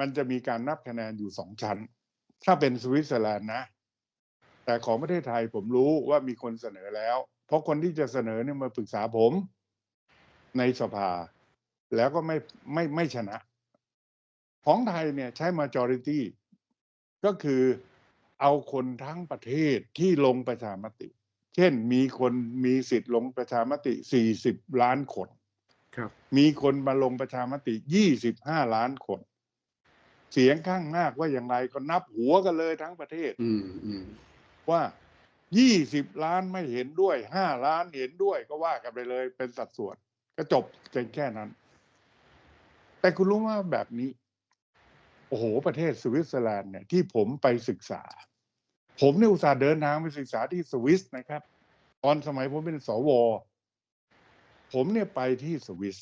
มันจะมีการนับคะแนนอยู่สองชั้น ถ้าเป็นสวิตเซอร์แลนด์นะ แต่ของประเทศไทยผมรู้ว่ามีคนเสนอแล้ว เพราะคนที่จะเสนอเนี่ยมาปรึกษาผมในสภา แล้วก็ไม่ไม่ไม่ชนะ ของไทยเนี่ยใช้ majority ก็คือเอาคนทั้งประเทศที่ลงประชามติ เช่นมีคนมีสิทธิ์ลงประชามติ 40 ล้านคน ครับ มีคนมาลงประชามติ 25 ล้านคน เสียงข้างมากว่าอย่างไรก็นับหัวกันเลยทั้งประเทศอืมอืมว่า20ล้านไม่เห็นด้วย5ล้านเห็นด้วยก็ว่ากันไปเลย เป็นสัดส่วน ก็จบเพียงแค่นั้น แต่คุณรู้ว่าแบบนี้ โอ้โห ประเทศสวิตเซอร์แลนด์เนี่ยที่ผมไปศึกษา ผมเนี่ยอุตส่าห์เดินทางไปศึกษาที่สวิสนะครับ ตอนสมัยผมเป็นสว ผมเนี่ยไปที่สวิส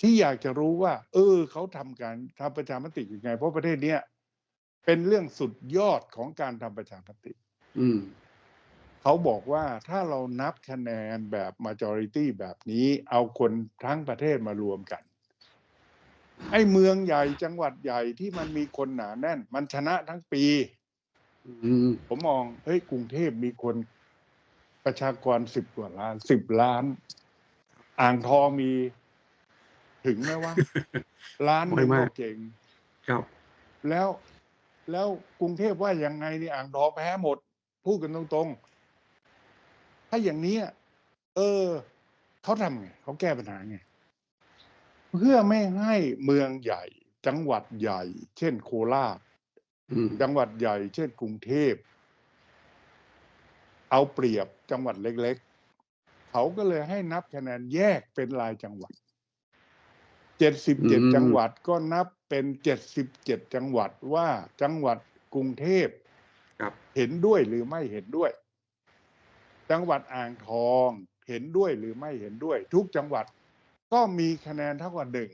ที่อยากจะรู้ว่า เออเขาทำการทำประชามติยังไง เพราะประเทศเนี้ยเป็นเรื่องสุดยอดของการทำประชามติ อืมเขาบอกว่าถ้าเรานับคะแนนแบบ majority แบบนี้ เอาคนทั้งประเทศมารวมกัน ไอ้เมืองใหญ่จังหวัดใหญ่ที่มันมีคนหนาแน่น มันชนะทั้งปีอืมผมมองเฮ้ยกรุงเทพมีคนประชากรสิบกว่าล้านสิบล้าน อ่างทองมี ถึงไหมวะล้านหนึ่งก็เก่งครับ แล้วแล้วกรุงเทพว่ายังไงนี่อ่างทองแพ้หมด พูดกันตรงๆ ถ้าอย่างเนี้ยเออเขาทำไงเขาแก้ปัญหาไง เพื่อไม่ให้เมืองใหญ่ จังหวัดใหญ่ เช่นโคราชอืมจังหวัดใหญ่ เช่นกรุงเทพ เอาเปรียบจังหวัดเล็ก ๆ เขาก็เลยให้นับคะแนนแยกเป็นรายจังหวัด เจ็ดสิบเจ็ดจังหวัดก็นับเป็นเจ็ดสิบเจ็ดจังหวัดว่าจังหวัดกรุงเทพครับเห็นด้วยหรือไม่เห็นด้วย จังหวัดอ่างทองเห็นด้วยหรือไม่เห็นด้วย ทุกจังหวัดก็มีคะแนนเท่ากับหนึ่ง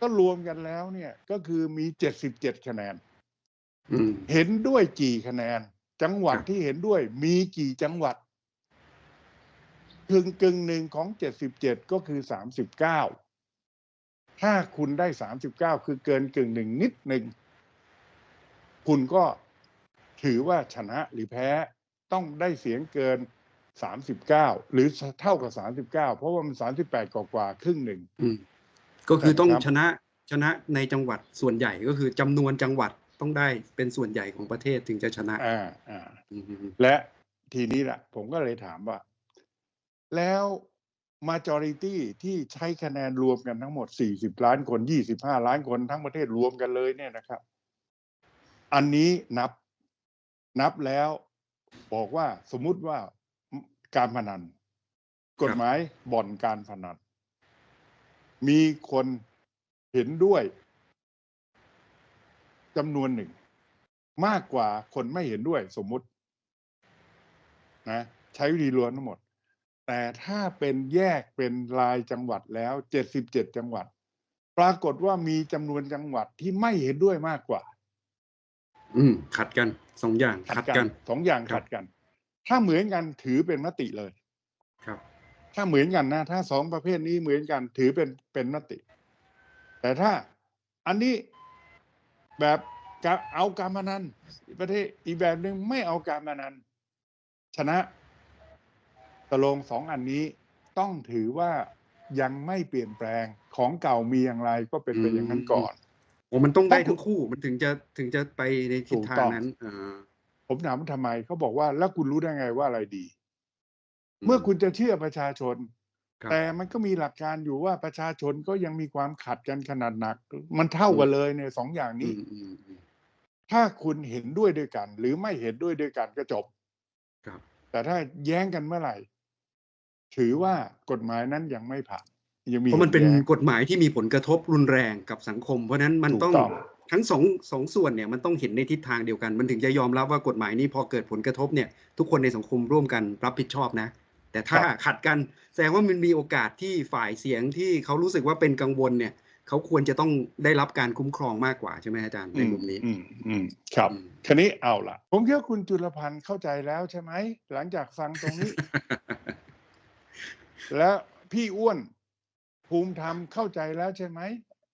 ก็รวมกันแล้วเนี่ยก็คือมีเจ็ดสิบเจ็ดคะแนนอืมเห็นด้วยกี่คะแนน จังหวัดครับที่เห็นด้วยมีกี่จังหวัดกึ่งกึ่งหนึ่งของเจ็ดสิบเจ็ดก็คือสามสิบเก้า ถ้าคุณได้สามสิบเก้าคือเกินกึ่งหนึ่งนิดหนึ่ง คุณก็ถือว่าชนะหรือแพ้ต้องได้เสียงเกินสามสิบเก้าหรือเท่ากับสามสิบเก้าเพราะว่ามันสามสิบแปดกว่าๆครึ่งหนึ่งอืมก็คือต้องครับชนะชนะในจังหวัดส่วนใหญ่ก็คือจำนวนจังหวัดต้องได้เป็นส่วนใหญ่ของประเทศถึงจะชนะอ่าอ่าอืมและทีนี้แหละผมก็เลยถามว่า แล้ว majority ที่ใช้คะแนนรวมกันทั้งหมด 40 ล้านคน 25 ล้านคนทั้งประเทศรวมกันเลยเนี่ยนะครับ อันนี้นับนับแล้วบอกว่าสมมุติว่าการพนัน กฎหมายบ่อนการพนัน มีคนเห็นด้วยจำนวนหนึ่ง มากกว่าคนไม่เห็นด้วยสมมุตินะใช้วิธีรวมทั้งหมด แต่ถ้าเป็นแยกเป็นรายจังหวัดแล้วเจ็ดสิบเจ็ดจังหวัด ปรากฏว่ามีจำนวนจังหวัดที่ไม่เห็นด้วยมากกว่า อืม ขัดกันสองอย่างขัดกันสองอย่างครับขัดกัน ถ้าเหมือนกันถือเป็นมติเลย ครับ ถ้าเหมือนกันนะ ถ้าสองประเภทนี้เหมือนกันถือเป็นเป็นมติ แต่ถ้าอันนี้แบบการเอาการพนันประเทศอีกแบบหนึ่งไม่เอาการพนันชนะ ตกลงสองอันนี้ต้องถือว่ายังไม่เปลี่ยนแปลงของเก่ามีอย่างไรก็เป็นไปอย่างนั้นก่อนโอ้มันต้องได้ต้องทั้งคู่มันถึงจะถึงจะไปในทิศถูกทาต้งองนั้นอ่าผมถามว่าทำไมเขาบอกว่าแล้วคุณรู้ได้ไงว่าอะไรดี เมื่อคุณจะเชื่อประชาชนครับแต่มันก็มีหลักการอยู่ว่าประชาชนก็ยังมีความขัดกันขนาดหนัก มันเท่ากันเลยในสองอย่างอืนี้มอืมอืมถ้าคุณเห็นด้วยด้วยกัน หรือไม่เห็นด้วยด้วยกันก็จบครับแต่ถ้าแย้งกันเมื่อไหร่ ถือว่ากฎหมายนั้นยังไม่ผ่านยังมีเพราะมันเป็นห็แย้งกฎหมายที่มีผลกระทบรุนแรงกับสังคม เพราะฉะนั้นมันถูกต้องต้องทั้งสองสองส่วนเนี่ยมันต้องเห็นในทิศทางเดียวกัน มันถึงจะยอมรับว่ากฎหมายนี้พอเกิดผลกระทบเนี่ย ทุกคนในสังคมร่วมกันรับผิดชอบนะ แต่ถ้าขัดกันแสดงว่ามันมีโอกาสที่ฝ่ายเสียงที่เขารู้สึกว่าเป็นกังวลเนี่ยเขาควรจะต้องได้รับการคุ้มครองมากกว่าใช่ไหมอาจารย์ในมุมนี้อืมอืมครับอืมคันนี้เอาล่ะ ผมคิดว่าคุณจุลพันธ์เข้าใจแล้วใช่ไหมหลังจากฟังตรงนี้ แล้วพี่อ้วนภูมิธรรมเข้าใจแล้วใช่ไหม